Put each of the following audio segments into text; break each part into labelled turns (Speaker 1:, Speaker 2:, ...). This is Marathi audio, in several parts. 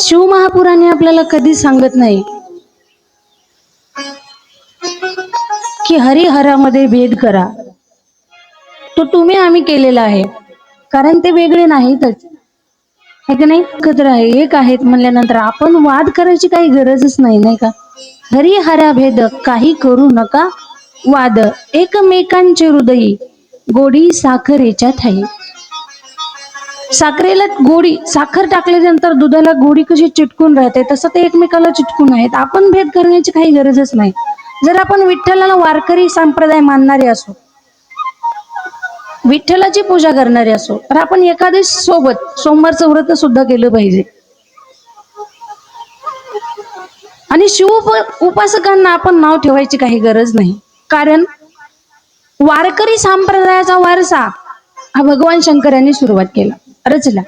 Speaker 1: शिवमहापुराणे आपल्याला कधी सांगत नाही की हरिहरामध्ये भेद करा. तो तुम्ही आम्ही केलेला आहे. कारण ते वेगळे नाहीतच. हे की नाही? एकत्र आहे एक आहेत म्हणल्यानंतर आपण वाद करायची काही गरजच नाही नाही का? हरिहरा भेद काही करू नका. वाद एकमेकांचे हृदयी गोडी साखरेच्या ठाई. साखरेला गोडी साखर टाकल्यानंतर दुधाला गोडी कशी चिटकून राहते तसं ते एकमेकाला चिटकून आहेत. आपण भेद करण्याची काही गरजच नाही. जर आपण विठ्ठलाला वारकरी संप्रदाय मानणारे असो विठ्ठलाची पूजा करणारे असो तर आपण एखादे सोबत सोमवारचं व्रत सुद्धा केलं पाहिजे. आणि शिव उप- उपासकांना आपण नाव ठेवायची काही गरज नाही. कारण वारकरी संप्रदायाचा वारसा हा भगवान शंकर यांनी सुरुवात केला. रचला.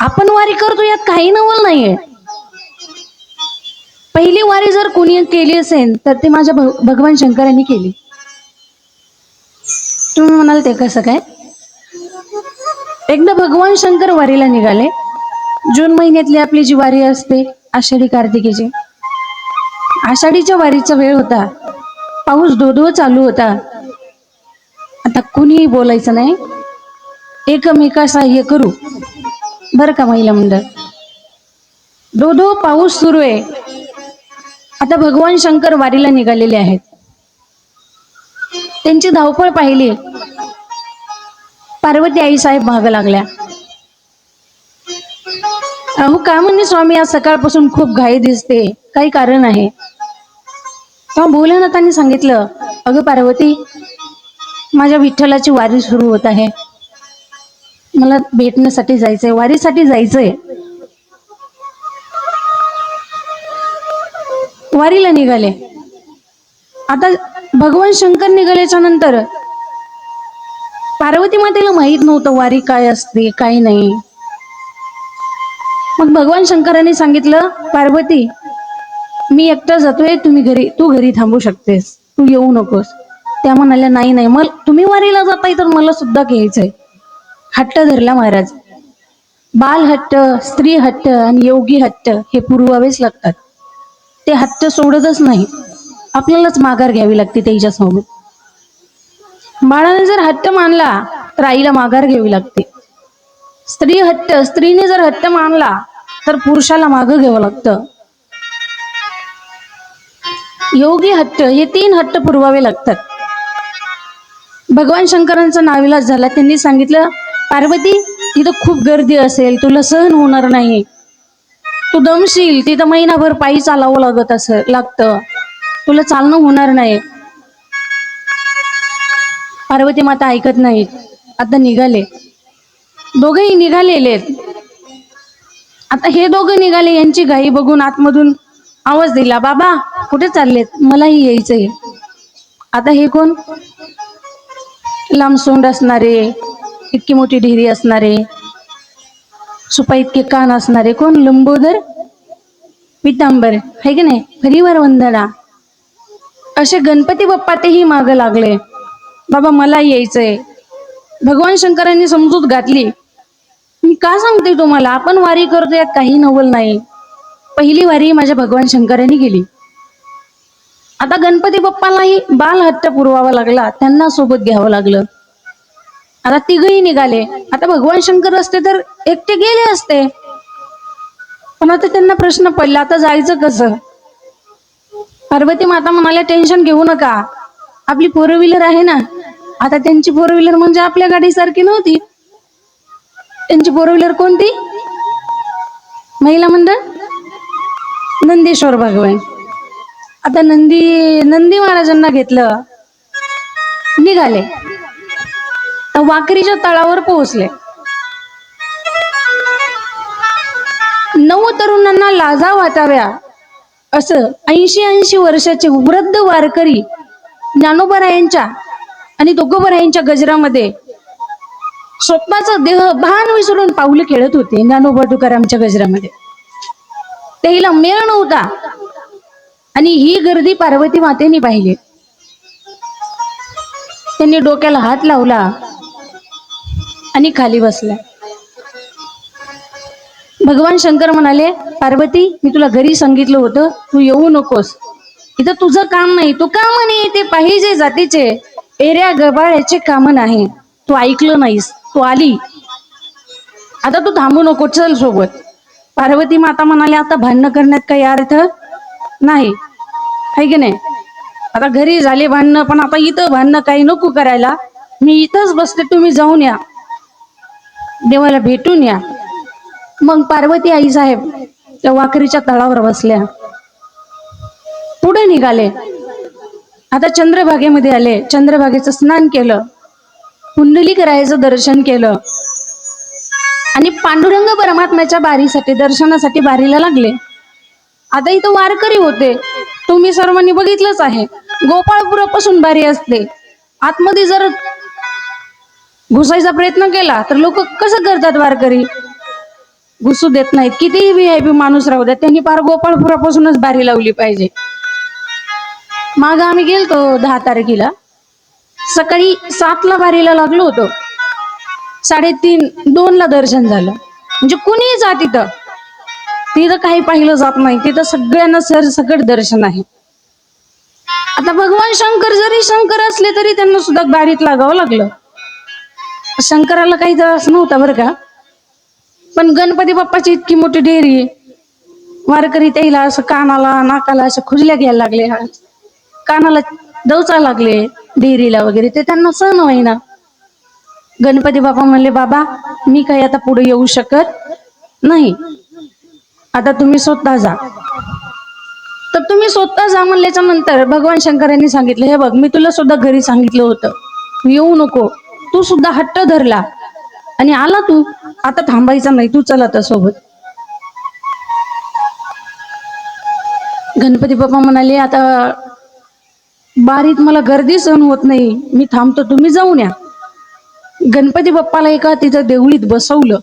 Speaker 1: आपण वारी करतो यात काही नवल नाहीये. पहिली वारी जर कोणी केली असेल तर ते माझ्या भगवान शंकर यांनी केली. तुम्ही म्हणाल ते कसं काय? एकदा भगवान शंकर वारीला निघाले. जून महिन्यातली आपली जी वारी असते आषाढी कार्तिकेची. आषाढीच्या वारीचा वेळ होता. पाऊस धोधो चालू होता. आता कुणीही बोलायचं नाही. एकमेका सहाय्य करू. बर का महिला मंडळ? दो दो पाऊस सुरू आहे. आता भगवान शंकर वारीला निघालेले आहेत. त्यांची धावपळ पाहिली. पार्वती आई साहेब माग लागल्या. अहो का म्हणजे स्वामी आज सकाळपासून खूप घाई दिसते. काही कारण आहे. तेव्हा भोलेनाथांनी सांगितलं अगं पार्वती माझ्या विठ्ठलाची वारी सुरू होत आहे. मला भेटण्यासाठी जायचंय वारीसाठी जायचंय. वारीला निघाले. आता भगवान शंकर निघाल्याच्या नंतर पार्वती मातेला माहीत नव्हतं वारी काय असते काय नाही. मग भगवान शंकरांनी सांगितलं पार्वती मी एकटा जातोय तुम्ही घरी तू घरी थांबू शकतेस. तू येऊ नकोस. त्या म्हणाल्या नाही नाही मग तुम्ही वारीला जाताय तर मला सुद्धा घ्यायचंय. हट्ट धरला महाराज. बाल हट्ट स्त्री हट्ट आणि योगी हट्ट हे पुरवावेच लागतात. ते हट्ट सोडतच नाही. आपल्यालाच माघार घ्यावी लागते त्याच्यासोबत बाळाने जर हट्ट मानला तर आईला माघार घ्यावी लागते. स्त्री हट्ट स्त्रीने जर हट्ट मानला तर पुरुषाला मागं घ्यावं लागतं. योगी हट्ट हे तीन हट्ट पुरवावे लागतात. भगवान शंकरांचा नाविलाज झाला. त्यांनी सांगितलं पार्वती तिथं खूप गर्दी असेल तुला सहन होणार नाही. तू दमशील तिथं महिनाभर पायी चालावं लागत अस लागतं. तुला चालणं होणार नाही. पार्वती माता ऐकत नाहीत. आता निघाले. दोघेही निघालेले आता हे दोघं निघाले यांची घाई बघून आतमधून आवाज दिला बाबा कुठे चाललेत? मलाही यायचंय. आता हे कोण? लांब सोंड असणारे. इतकी मोठी ढेरी असणारे सुपा इतके कान असणारे कोण? लंबोदर? पितांबर है की नाही? हरिवर वंदना. असे गणपती बाप्पा तेही माग लागले. बाबा मला यायचंय. भगवान शंकरांनी समजूत घातली. मी का सांगते तुम्हाला? आपण वारी करतो यात काही नवल नाही. पहिली वारी माझ्या भगवान शंकरांनी गेली आता गणपती बाप्पालाही बाल हत्या पुरवावा लागला. त्यांना सोबत घ्यावं लागलं. आता तिघही निघाले. आता भगवान शंकर असते तर एकटे गेले असते. पण आता त्यांना प्रश्न पडला आता जायचं कसं? पार्वती माता म्हणाल्या टेन्शन घेऊ नका. आपली फोर व्हीलर आहे ना. आता त्यांची फोर व्हीलर म्हणजे आपल्या गाडीसारखी नव्हती. त्यांची फोर व्हीलर कोणती? महिला मंडळ? नंदेश्वर भगवान. आता नंदी नंदी महाराजांना घेतलं. निघाले. वाकरीच्या तळावर पोहोचले. नऊ तरुणांना लाजा वाटाव्या असं ऐंशी ऐंशी वर्षाचे वृद्ध वारकरी ज्ञानोबरायांच्या आणि दोघोबरायांच्या गजरामध्ये स्वप्नाचा देह भान विसरून पाऊल खेळत होते ज्ञानोबा तुकारामच्या गजरामध्ये. त्याला मेळ नव्हता आणि ही गर्दी पार्वती मातेने पाहिली. त्यांनी डोक्याला हात लावला. आणि खाली बसल्या भगवान शंकर म्हणाले पार्वती मी तुला घरी सांगितलं होतं तू येऊ नकोस. इथं तुझं काम नाही तू का म्हणे ते पाहिजे जातीचे. एऱ्या गबाळ्याचे काम नाही. तू ऐकलं नाहीस तू आली. आता तू थांबू नको चल सोबत. पार्वती माता म्हणाले आता भांडणं करण्यात काही अर्थ नाही. आहे की नाही? आता घरी झाले भांडणं पण आता इथं भांडणं काही नको करायला. मी इथंच बसते तुम्ही जाऊन या. देवाला भेटून या. मग पार्वती आई साहेब त्या वाकरीच्या तळावर बसल्या. पुढे निघाले. आता चंद्रभागेमध्ये आले. चंद्रभागेचं स्नान केलं. पुंडलीकरायचं दर्शन केलं. आणि पांडुरंग परमात्म्याच्या बारीसाठी दर्शनासाठी बारीला लागले. आता इथं वारकरी होते. तुम्ही सर्वांनी बघितलंच आहे. गोपाळपुरापासून बारी असते. आतमध्ये जर घुसायचा प्रयत्न केला तर लोक कसं करतात वारकरी? घुसू देत नाहीत. कितीही व्ही माणूस राहू द्या त्यांनी पार गोपाळपुरापासूनच बारी लावली पाहिजे. माग आम्ही गेलतो दहा तारखेला. सकाळी सातला बारीला लागलो होतो. साडेतीन दोनला दर्शन झालं. म्हणजे कुणीही जा तिथं तिथं काही पाहिलं जात नाही. तिथं सगळ्यांना सर सकट दर्शन आहे. आता भगवान शंकर जरी शंकर असले तरी त्यांना सुद्धा बारीत लागावं लागलं. शंकराला काही त्रास नव्हता बरं का. पण गणपती बाप्पाची इतकी मोठी डेअरी वारकरी त्याला असं कानाला नाकाला असं खुजल्या घ्यायला लागले. कानाला दवचा लागले डेअरीला वगैरे. ते त्यांना सहन होईना. गणपती बाप्पा म्हणले बाबा मी काही आता पुढे येऊ शकत नाही. आता तुम्ही स्वतः जा. तर तुम्ही स्वतः जा म्हणल्याच्या नंतर भगवान शंकरांनी सांगितलं हे बघ मी तुला सुद्धा घरी सांगितलं होतं. येऊ नको. तू सुद्धा हट्ट धरला. आणि आला तू. आता थांबायचा नाही. तू चल आता सोबत गणपती बाप्पा म्हणाले आता बारीत मला गर्दी सहन होत नाही. मी थांबतो. तुम्ही जाऊन या. गणपती बाप्पाला एका तिथं देवळीत बसवलं.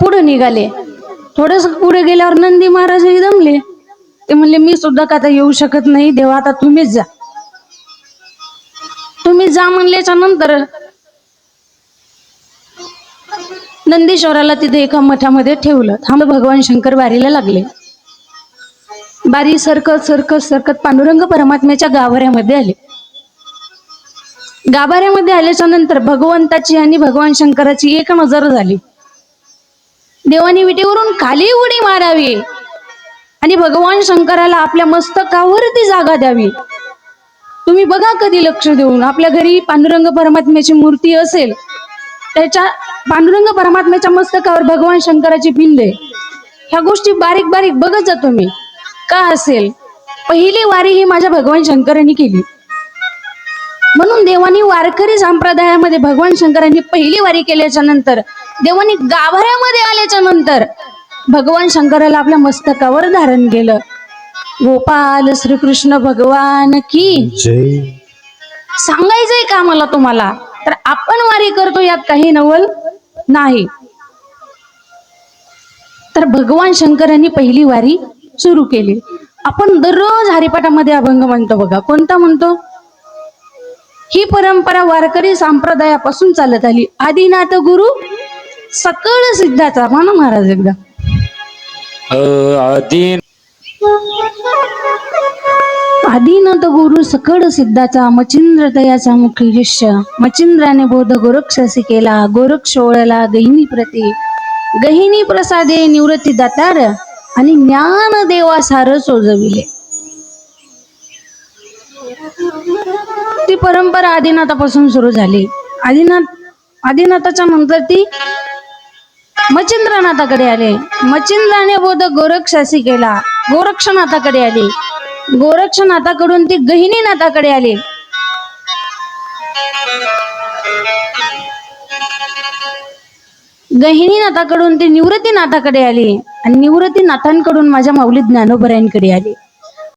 Speaker 1: पुढे निघाले. थोडस पुढे गेल्यावर नंदी महाराज दमले. ते म्हणले मी सुद्धा का आता येऊ शकत नाही? देवा आता तुम्हीच जा. तुम्ही जा म्हणल्याच्या नंतर नंदीश्वराला तिथे एका मठामध्ये ठेवलं. थांब भगवान शंकर बारीला लागले. बारी सरकत सरकत सरकत पांडुरंग परमात्म्याच्या गाभाऱ्यामध्ये आले. गाभाऱ्यामध्ये आल्याच्यानंतर भगवंताची आणि भगवान शंकराची एक नजर झाली. देवानी विटेवरून खाली उडी मारावी आणि भगवान शंकराला आपल्या मस्तकावर ती जागा द्यावी. तुम्ही बघा कधी लक्ष देऊन. आपल्या घरी पांडुरंग परमात्म्याची मूर्ती असेल त्याच्या पांडुरंग परमात्म्याच्या मस्तकावर भगवान शंकराची पिंड आहे. ह्या गोष्टी बारीक बारीक बघत जा तुम्ही. का असेल? पहिली वारी ही माझ्या भगवान शंकरांनी केली. म्हणून देवानी वारकरी संप्रदायामध्ये भगवान शंकरांनी पहिली वारी केल्याच्यानंतर देवानी गाभाऱ्यामध्ये आल्याच्यानंतर भगवान शंकराला आपल्या मस्तकावर धारण केलं. गोपाल श्रीकृष्ण भगवान की.
Speaker 2: जय.
Speaker 1: सांगायचंय का मला तुम्हाला? तर आपण वारी करतो यात काही नवल नाही. तर भगवान शंकरांनी पहिली वारी सुरू केली. आपण दररोज हरिपाठामध्ये अभंग म्हणतो बघा. कोणता म्हणतो? ही परंपरा वारकरी संप्रदायापासून चालत आली. आदिनाथ गुरु सकळ सिद्धाचा. म्हणा महाराज एकदा. आदिनाथ गुरु सकळ सिद्धाचा मचिंद्र दयाचा मुख्य शिष्य. मचिंद्राने बोध गोरक्षसी केला गोरक्ष ओळला गहिनी प्रती. गहिनी प्रसादे निवृत्ती दातार आणि ज्ञान देवा सार सोजविले. ती परंपरा आदिनाथापासून सुरू झाली. आदिनाथ आदिनाथाच्या नंतर ती मचिंद्रनाथाकडे आले. मचिंद्राने बोध गोरक्षासी केला. गोरक्षनाथाकडे आले. गोरक्षनाथाकडून ती गहिनीनाथाकडे आले. गहिनीनाथाकडून ती निवृत्तीनाथाकडे आली. आणि निवृत्तीनाथांकडून माझ्या माऊली ज्ञानोबऱ्यांकडे आली.